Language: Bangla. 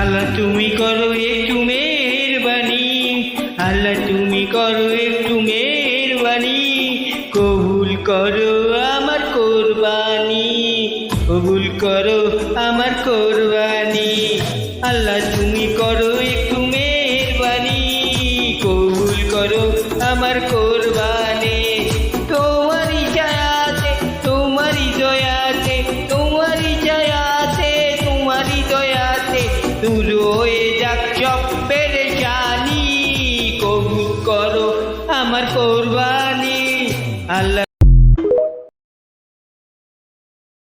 আল্লাহ তুমি করো একটু মের বাণী আল্লাহ তুমি করো একটু মের বাণী কবুল করো আমার কোরবানি, কবুল করো আমার কোরবানি, আল্লাহ তুমি করো একটু মের বাণী কবুল করো আমার কোর আমার কোরবানি আল্লাহ